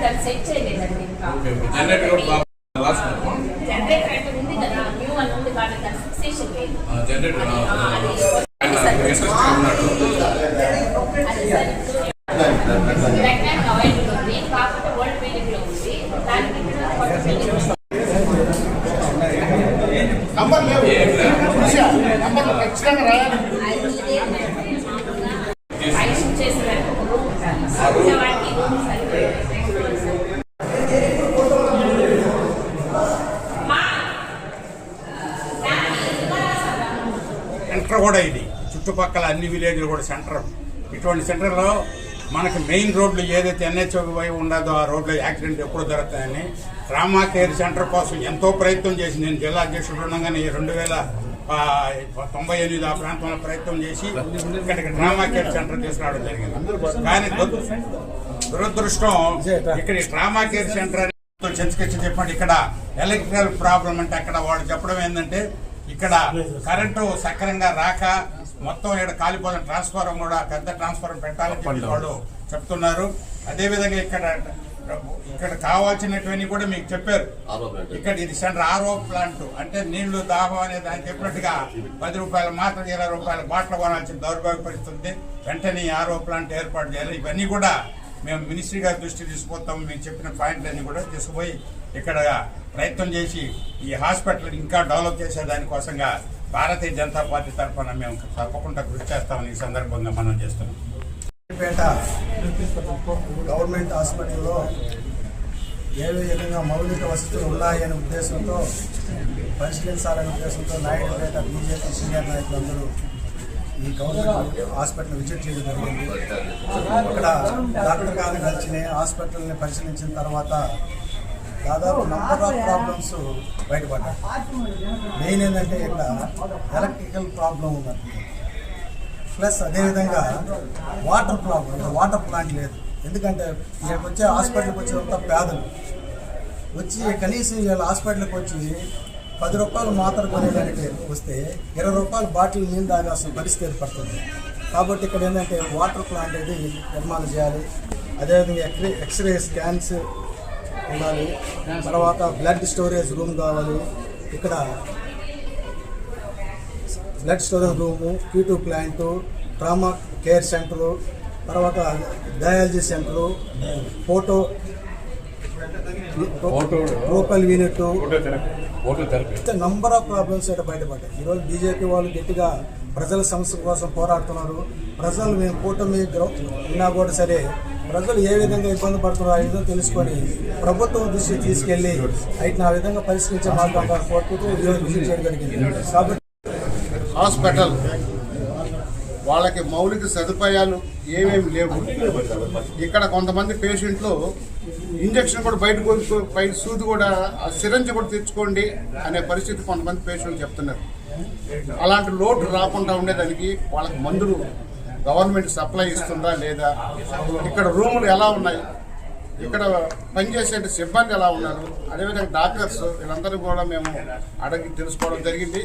దాన్ని సెట్ చేయలేదండి ఇంకా జనరేటర్ కూడా బాగా రాసుకున్నామా జనరేటర్ అంటే ఉంది కదా న్యూ అని ఉంది కానీ దాని ఫిక్సేషన్ లేదు జనరేటర్ అది, ఆ, అది ఆయన ఇంట్రెస్ట్ ఉన్నాడు అది సార్ ఇప్పుడు ప్రెగ్నెంట్ అవైలబుల్ ఉంది కాకపోతే ఓల్డ్ బిల్డింగ్ లో ఉంది దానికి ఇక్కడ కొత్త బిల్డింగ్ ఉంది. నంబర్ లేవు చూసా? నంబర్లు ఖచ్చితంగా రాయాలి సెంటర్ కూడా ఇది. చుట్టుపక్కల అన్ని విలేజ్లు కూడా సెంటర్. ఇటువంటి సెంటర్లో మనకి మెయిన్ రోడ్లు ఏదైతే ఎన్హెచ్ఓ ఉండదో ఆ రోడ్లో యాక్సిడెంట్ ఎప్పుడు జరుగుతాయని రామా కేర్ సెంటర్ కోసం ఎంతో ప్రయత్నం చేసి నేను జిల్లా అధ్యక్షుడు ఉండగానే రెండు వేల తొంభై ఎనిమిది ఆ ప్రాంతంలో ప్రయత్నం చేసి ఇక్కడికి డ్రామా కేర్ సెంటర్ తీసుకురావడం జరిగింది. కానీ దురదృష్టం ఇక్కడ డ్రామా కేర్ సెంటర్ అని చర్చకొచ్చి చెప్పండి. ఇక్కడ ఎలక్ట్రికల్ ప్రాబ్లం అంటే అక్కడ వాళ్ళు చెప్పడం ఏంటంటే ఇక్కడ కరెంటు సక్రంగా రాక మొత్తం ఇక్కడ కాలిపోయిన ట్రాన్స్ఫారం కూడా పెద్ద ట్రాన్స్ఫారం పెట్టాలని చెప్పి వాళ్ళు చెప్తున్నారు. అదే విధంగా ఇక్కడ ఇక్కడ కావాల్సినటువంటి కూడా మీకు చెప్పారు. ఇక్కడ ఇది సెంటర్ ఆర్ఓ ప్లాంట్ అంటే నీళ్ళు దాహం అనేది ఆయన చెప్పినట్టుగా పది రూపాయల మాత్రం ఇరవై రూపాయల బాటలు కొనాల్సిన దౌర్భాగ్య పరిస్థితి వెంటనే ఈ ఆర్ఓ ప్లాంట్ ఏర్పాటు చేయాలి. ఇవన్నీ కూడా మేము మినిస్ట్రీ గారి దృష్టి తీసుకుపోతాం మేము చెప్పిన పాయింట్లన్నీ కూడా తీసుకుపోయి ఇక్కడ ప్రయత్నం చేసి ఈ హాస్పిటల్ ఇంకా డెవలప్ చేసే దానికోసంగా భారతీయ జనతా పార్టీ తరఫున మేము తప్పకుండా కృషి చేస్తామని ఈ సందర్భంగా మనం చేస్తున్నాం. పేట గవర్నమెంట్ హాస్పిటల్లో ఏ విధంగా మౌలిక వసతులు ఉన్నాయనే ఉద్దేశంతో పరిశీలించాలనే ఉద్దేశంతో నాయుడుపేట బీజేపీ సీనియర్ నాయకులందరూ ఈ గవర్నమెంట్ హాస్పిటల్ విజిట్ చేయడం జరిగింది. అక్కడ డాక్టర్ గారు కలిసి హాస్పిటల్ని పరిశీలించిన తర్వాత దాదాపు నంబర్ ఆఫ్ ప్రాబ్లమ్స్ బయటపడ్డాయి. మెయిన్ ఏంటంటే ఇక్కడ ఎలక్ట్రికల్ ప్రాబ్లం ఉన్నట్టు ప్లస్ అదేవిధంగా వాటర్ ప్రాబ్లం ఇక్కడ వాటర్ ప్లాంట్ లేదు. ఎందుకంటే ఇక్కడికి వచ్చే హాస్పిటల్కి వచ్చినంత పేదలు. వచ్చి కనీసం వీళ్ళ హాస్పిటల్కి వచ్చి పది రూపాయలు మాత్ర కొనేదానికి వస్తే ఇరవై రూపాయలు బాటిల్ నీళ్ళు తాగాల్సిన పరిస్థితి ఏర్పడుతుంది. కాబట్టి ఇక్కడ ఏంటంటే వాటర్ ప్లాంట్ అనేది నిర్మాణం చేయాలి. అదేవిధంగా ఎక్స్రే ఎక్స్రే స్కాన్స్ ఉండాలి. తర్వాత బ్లడ్ స్టోరేజ్ రూమ్ కావాలి. ఇక్కడ బ్లడ్ స్టోరేజ్ రూము క్యూటూ ప్లాంటు ట్రామా కేర్ సెంటరు తర్వాత డయాలజీ సెంటరు ఫోటో ఓటర్ థెరపీ నంబర్ ఆఫ్ ప్రాబ్లమ్స్ అయితే బయటపడ్డాయి. ఈరోజు బీజేపీ వాళ్ళు గట్టిగా ప్రజల సమస్య కోసం పోరాడుతున్నారు. ప్రజలు మేము కూటమి ఉన్నా కూడా సరే ప్రజలు ఏ విధంగా ఇబ్బంది పడుతున్నారో ఆ విధంగా తెలుసుకొని ప్రభుత్వం దృష్టి తీసుకెళ్ళి అయితే ఆ విధంగా పరిష్కరించే మార్గంగా కోరుకుంటూ ఈరోజు విజిట్ చేయడం జరిగింది. కాబట్టి హాస్పిటల్ వాళ్ళకి మౌలిక సదుపాయాలు ఏమేమి లేవు. ఇక్కడ కొంతమంది పేషెంట్లు ఇంజక్షన్ కూడా బయట బయట సూది కూడా ఆ సిరంజ్ కూడా తెచ్చుకోండి అనే పరిస్థితి కొంతమంది పేషెంట్లు చెప్తున్నారు. అలాంటి లోటు రాకుండా ఉండేదానికి వాళ్ళకి మందులు గవర్నమెంట్ సప్లై ఇస్తుందా లేదా? ఇక్కడ రూములు ఎలా ఉన్నాయి? ఇక్కడ పనిచేసే సిబ్బంది ఎలా ఉన్నారు? అదేవిధంగా డాక్టర్స్ వీళ్ళందరూ కూడా మేము అడిగి తెలుసుకోవడం జరిగింది.